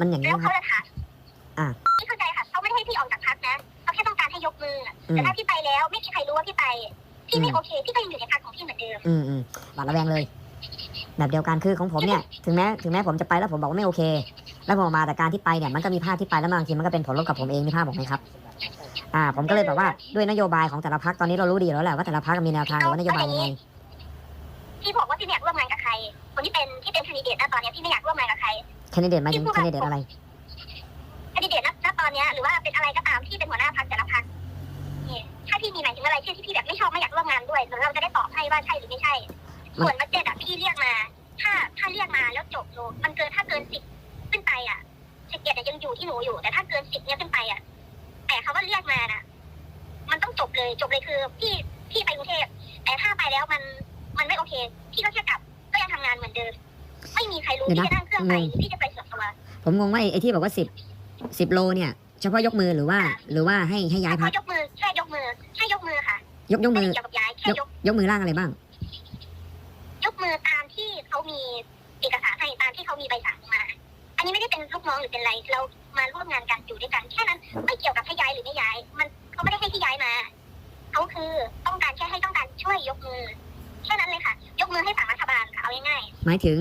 มันอย่างนี้แล้วครัเขาบจะถามอ่าพี่เข้าใจค่ะเขาไม่ได้ให้พี่ออกจากพักนะเขาแค่ต้องการให้ยกมืออืมแต่ถ้าพี่ไปแล้วไม่มีใครรู้ว่าพี่ไปพี่ไม่อืมโอเคพี่ก็ยังอยู่ในพักของพี่เหมือนเดิมอืมอืมหวาดระแวงเลย แบบเดียวกันคือของผมเนี่ย ถึงแม้ถึงแม้ผมจะไปแล้วผมบอกว่าไม่โอเค แล้วผมออกมาแต่การที่ไปเนี่ยมันก็มีภาพที่ไปแล้วบางทีมันก็เป็นผลลบกับผมเองนี่ภาพผมไหมครับ อ่า ผมก็เลยแบบว่าด้วยนโยบายของแต่ละพักตอนนี้เรารู้ดีอยู่แล้วแหละว่าแต่ละพักมีแนวทางหรือว่านโยบายยังไง พี่บอกว่าพี่ไม่อยากร่วมงานกับใคร คนที่เป็นที่เป็นแคนดิเดตนะตอนเนี้ยพี่ไม่อยากร่วมงานกับใครแคนดิเดตมาถึงแคนดิเดตอะไรแคนดิเดตณณตอนเนี้ยหรือว่าเป็นอะไรก็ตามที่เป็นหัวหน้าพรรคแต่ละพรรคนี่ถ้าพี่มีหมายถึงอะไรที่ที่พี่แบบไม่ชอบไม่อยากร่วมงานด้วยเราจะได้ตอบให้ว่าใช่หรือไม่ใช่มันส่วนบัตเจ็ตอะพี่เรียกมา ถ้าถ้าเรียกมาแล้วจบโลมันเกินถ้าเกินสิบขึ้นไปอะสิบเจ็ดยังอยู่ที่หนูอยู่ แต่ถ้าเกินสิบเนี้ยขึ้นไปอะแต่คำว่าเรียกมาน่ะ มันต้องจบเลยจบเลยคือพี่พี่ไปกรุงเทพแต่ถ้าไปแล้วมันมันไม่โอเค พี่ก็แค่กลับก็ยังทำงานเหมือนเดิมไม่มีใครรู้เดี๋ยวพี่นะ จะนั่งเครื่องไปงงหรือพี่จะไปส่วนตัวผมงงว่าไอ้ไอ้ที่บอกว่าสิบสิบโลเนี่ยเฉพาะยกมือหรือว่า หรือว่าให้ให้ย้ายพพัอกยกมือแค่ยกมือแค่ยกมือค่ะยกยกไม่มือ ได้เกี่ยวกับย้ายแค่ยกยกมือร่างอะไรบ้าง ยกมือตามที่เขามีเอกสารให้ตามที่เขามีใบสั่งมา อันนี้ไม่ได้เป็นลูกน้องหรือเป็นอะไรเรามาร่วมงานกันอยู่ด้วยกันแค่นั้นไม่เกี่ยวกับให้ย้ายหรือไม่ย้าย มันเขาไม่ได้ให้ที่ย้ายมาเขาคือต้องการแค่ให้ต้องการช่วยยกมือแค่นั้นเลยค่ะ ยกมือให้ฝั่งรัฐบาลค่ะเอาง่ายๆ หมายถึง